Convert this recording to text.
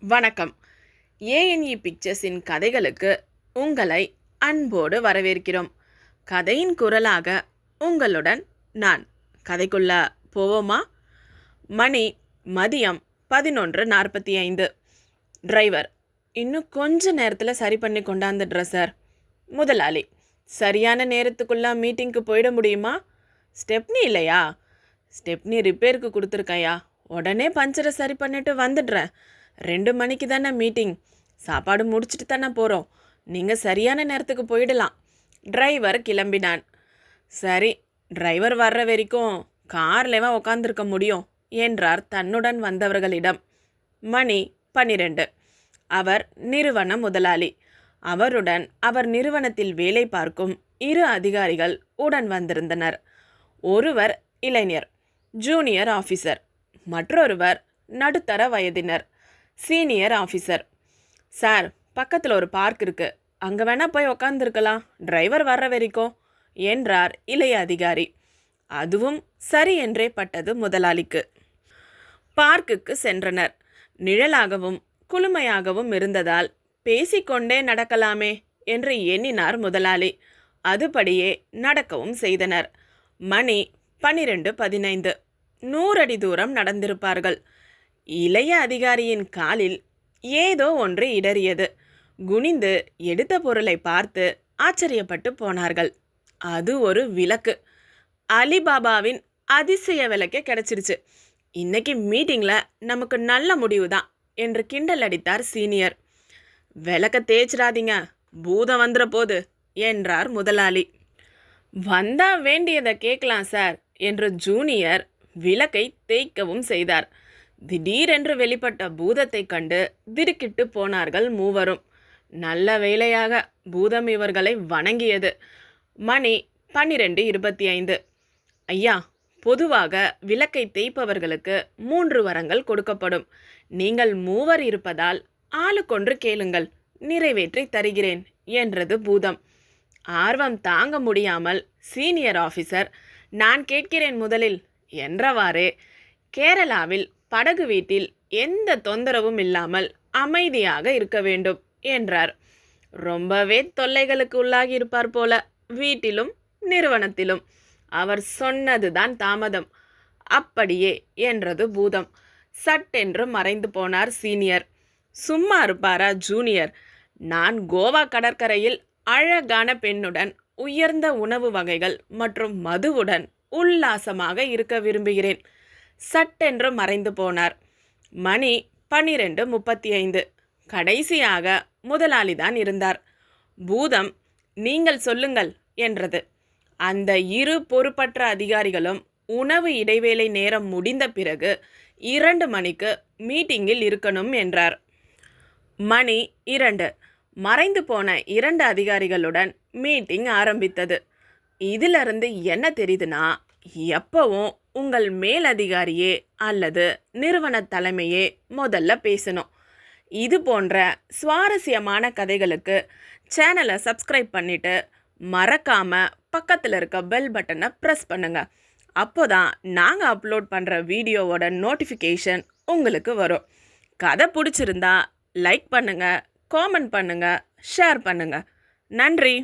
வணக்கம். ஏஎன்இ பிக்சர்ஸின் கதைகளுக்கு உங்களை அன்போடு வரவேற்கிறோம். கதையின் குரலாக உங்களுடன் நான். கதைக்குள்ள போவோமா? மணி மதியம் பதினொன்று நாற்பத்தி ஐந்து. டிரைவர் இன்னும் கொஞ்ச நேரத்தில் சரி பண்ணி கொண்டாந்துடுற சார். முதலாளி சரியான நேரத்துக்குள்ள மீட்டிங்க்கு போயிட முடியுமா? ஸ்டெப்னி இல்லையா? ஸ்டெப்னி ரிப்பேருக்கு கொடுத்துருக்கையா? உடனே பஞ்சரை சரி பண்ணிட்டு வந்துடுறேன். ரெண்டு மணிக்கு தானே மீட்டிங். சாப்பாடு முடிச்சுட்டு தானே போகிறோம் நீங்கள் சரியான நேரத்துக்கு போயிடலாம். டிரைவர் கிளம்பினான். சரி டிரைவர் வர்ற வரைக்கும் கார்லேவா உட்காந்துருக்க முடியும்? என்றார் தன்னுடன் வந்தவர்களிடம். மணி பன்னிரெண்டு. அவர் நிறுவன முதலாளி. அவருடன் அவர் நிறுவனத்தில் வேலை பார்க்கும் இரு அதிகாரிகள் உடன் வந்திருந்தனர். ஒருவர் இளைஞர் ஜூனியர் ஆஃபீஸர். மற்றொருவர் நடுத்தர வயதினர். சீனியர் ஆஃபீஸர் சார் பக்கத்தில் ஒரு பார்க் இருக்குது அங்கே வேணால் போய் உக்காந்துருக்கலாம். டிரைவர் வர்ற வரைக்கும் என்றார் இளைய அதிகாரி. அதுவும் சரி என்றே பட்டது முதலாளிக்கு. பார்க்குக்கு சென்றனர். நிழலாகவும் குளுமையாகவும் இருந்ததால் பேசிக்கொண்டே நடக்கலாமே என்று எண்ணினார் முதலாளி. அதுபடியே நடக்கவும் செய்தனர். மணி பனிரெண்டு பதினைந்து. நூறடி தூரம் நடந்திருப்பார்கள். இளைய அதிகாரியின் காலில் ஏதோ ஒன்று இடறியது. குனிந்து எடுத்த பொருளை பார்த்து ஆச்சரியப்பட்டு போனார்கள். அது ஒரு விளக்கு. அலிபாபாவின் அதிசய விளக்கே கிடைச்சிருச்சு. இன்னைக்கு மீட்டிங்கில் நமக்கு நல்ல முடிவு தான் என்று கிண்டல் அடித்தார் சீனியர். விளக்க தேய்ச்சிடாதீங்க. பூதம் வந்துற போது என்றார் முதலாளி. வந்தா வேண்டியதை கேட்கலாம் சார் என்று ஜூனியர் விளக்கை தேய்க்கவும் செய்தார். திடீரென்று வெளிப்பட்ட பூதத்தைக் கண்டு திடுக்கிட்டு போனார்கள் மூவரும். நல்ல வேலையாக பூதம் இவர்களை வணங்கியது. மணி பன்னிரெண்டு இருபத்தி ஐந்து ஐயா பொதுவாக விளக்கை தேய்ப்பவர்களுக்கு மூன்று வரங்கள் கொடுக்கப்படும். நீங்கள் மூவர் இருப்பதால் ஆளுக்கொன்று கேளுங்கள். நிறைவேற்றி தருகிறேன் என்றது பூதம். ஆர்வம் தாங்க முடியாமல் சீனியர் ஆஃபீஸர் நான் கேட்கிறேன் முதலில் என்றவாறே கேரளாவில் படகு வீட்டில் எந்த தொந்தரவும் இல்லாமல் அமைதியாக இருக்க வேண்டும் என்றார். ரொம்பவே தொல்லைகளுக்கு உள்ளாகி இருப்பார் போல வீட்டிலும் நிறுவனத்திலும். அவர் சொன்னதுதான் தாமதம். அப்படியே என்றது பூதம். சட்டென்று மறைந்து போனார் சீனியர். சும்மா இருப்பாரா ஜூனியர்? நான் கோவா கடற்கரையில் அழகான பெண்ணுடன் உயர்ந்த உணவு வகைகள் மற்றும் மதுவுடன் உல்லாசமாக இருக்க விரும்புகிறேன். சட்டென்று மறைந்து போனார். மணி பன்னிரெண்டு முப்பத்தி ஐந்து கடைசியாக முதலாளிதான் இருந்தார். பூதம் நீங்கள் சொல்லுங்கள் என்றது. அந்த இரு பொறுப்பற்ற அதிகாரிகளும் உணவு இடைவேளை நேரம் முடிந்த பிறகு இரண்டு மணிக்கு மீட்டிங்கில் இருக்கணும் என்றார். மணி இரண்டு. மறைந்து போன இரண்டு அதிகாரிகளுடன் மீட்டிங் ஆரம்பித்தது. இதிலிருந்து என்ன தெரியுதுன்னா எப்பவும் உங்கள் மேலதிகாரியே அல்லது நிறுவன தலைமையே முதல்ல பேசணும். இது போன்ற சுவாரஸ்யமான கதைகளுக்கு சேனலை சப்ஸ்கிரைப் பண்ணிவிட்டு மறக்காமல் பக்கத்தில் இருக்க பெல் பட்டனை ப்ரெஸ் பண்ணுங்கள் அப்போ தான் நாங்கள் அப்லோட் பண்ணுற வீடியோவோட நோட்டிஃபிகேஷன் உங்களுக்கு வரும். கதை பிடிச்சிருந்தா லைக் பண்ணுங்கள் காமெண்ட் பண்ணுங்கள் ஷேர் பண்ணுங்கள் நன்றி.